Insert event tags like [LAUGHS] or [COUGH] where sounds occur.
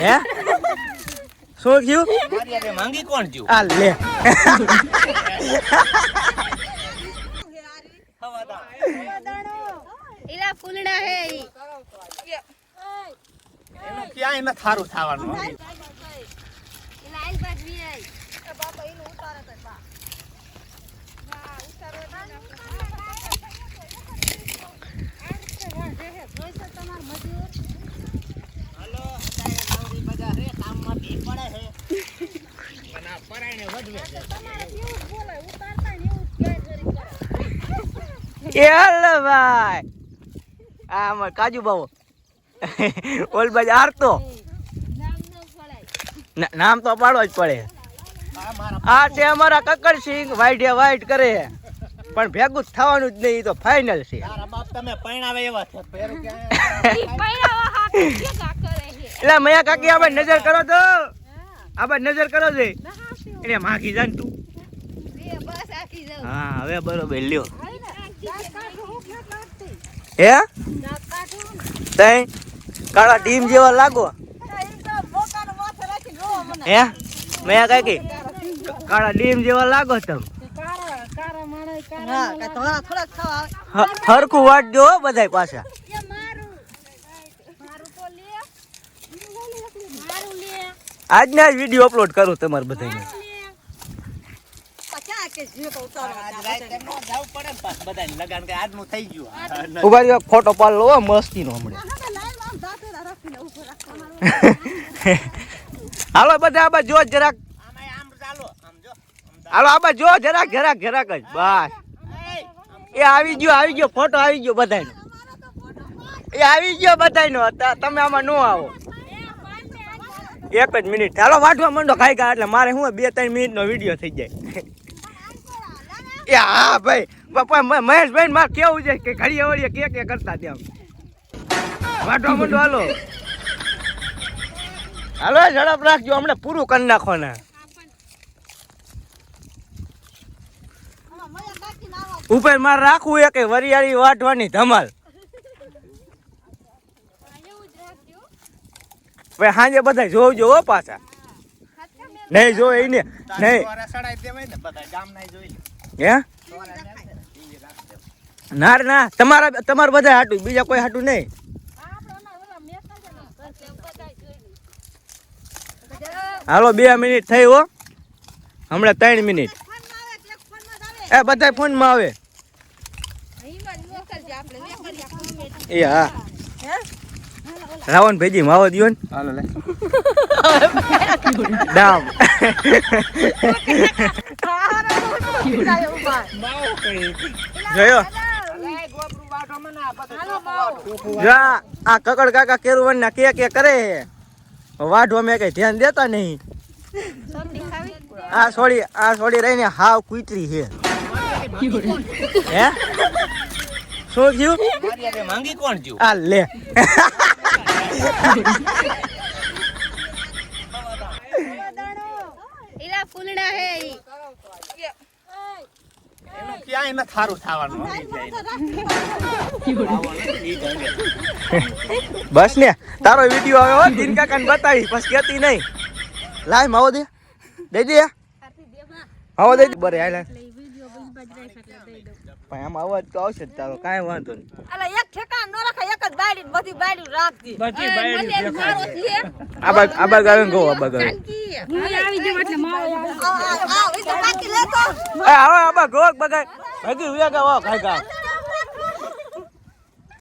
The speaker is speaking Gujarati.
હે? શું થયું? માંગી કોણ થયું આ લે. એલા ફૂલડા હે એનું ક્યાં એને થારું થવાનું. એ હાલો ભાઈ. આ અમાર કાજુ બાવો. ઓલ બાજ આરતો. ના- નામ તો પાડવો જ પડે. આ મારા આ છે અમારા કક્કરસિંહ વાઈટ વાઈટ કરે પણ ભેગું જ થવાનું જ નહીં ઈ તો ફાઇનલ છે. તારા બાપ તમે એવા છે. એટલે મયા કાકી આપણે નજર કરો તો. આપણે નજર કરો છે એને માગી જાન તું. હા, હવે બરોબર, લ્યો. હે? તઈ કાળા ટીમ જેવા લાગો? હે? મયા કાકી કાળા ડીમ જેવા લાગો તમ? હરકું વાટજો બધા પાછા. આજના જ વીડિયો અપલોડ કરું તમારે બધાને આજ રાતે નો જાવું પડે ને પાછું બધાને લગાન કે આજનું થઈ ગયું ઊભા રહ્યો ફોટો પાડ લો હો, મસ્તીનો હમણાં. હાલો બધા આ જો જરાક. આમાં આમ ચાલો આમ જો આમ ચાલો. હાલો આ જો જરાક જરાક જરાક જ બસ. એ આવી ગયો આવી ગયો ફોટો આવી ગયો બધાયનો. એ આવી ગયો બધાયનો ત- તમે આમાં ન આવો. એક જ મિનિટ. હાલો વાંચવા માંડો ખાઈ ગયા એટલે મારે શું બે ત્રણ મિનિટનો વીડિયો થઈ જાય. એ હા ભાઈ પપ્પા મહેશભાઈ મારે કેવું છે કે ઘડી વળીએ કે કે કરતા ત્યાં. વાટો મંડો હાલો. હાલો ઝડપ રાખજો હમણાં પૂરું કરી નાખો ને ઉપર મારે રાખવું એ કે વરિયાળી વાટવાની ધમાલ. ભાઈ સાંજે બધા જોવજો હો પાછા. નહીં જો એને નહીં. હે? ને, ના તમારા તમારે બધા હાટું બીજા કોઈ હાટું નહીં. હાલો બે મિનિટ થઈ હો. હમણાં ત્રણ મિનિટ. એ બધા ફોનમાં આવે. એ હા. રાવણ ભેજી માવો દિયો ને હાલો લે. ડામ [LAUGHS] જોયો. જા આ કકડ કાકા કેરુવન ના કે કે કરે વાઢવા મેં કઈ ધ્યાન દેતા નહીં. આ સોડી આ સોડી રહીને હાવ કુતરી છે હે? શું થયું? માંગી કોણ થયું આ લે. ફૂલડા હે ઈ. એનું ક્યાંય ન થારું થવાનું. બસ ને તારો વીડિયો આવ્યો હો દિન કાકા ને બતાવી પછી કેતી નહીં. લાય માવો દે દઈ દે. આવો દઈ દે. બરે હાલ હાલ. પણ આમાં અવાજ તો આવશે તારો કાંઈ વાંધો નહીં. અલા એક ઠેકાણ નો રખાય એક જ બાયડી બધી બાયડી રાખતી આબા ગાવે આ એ આવો આબા ગો બગાય ભાગી વ્યા ગાવ ખાઈ ગાવ.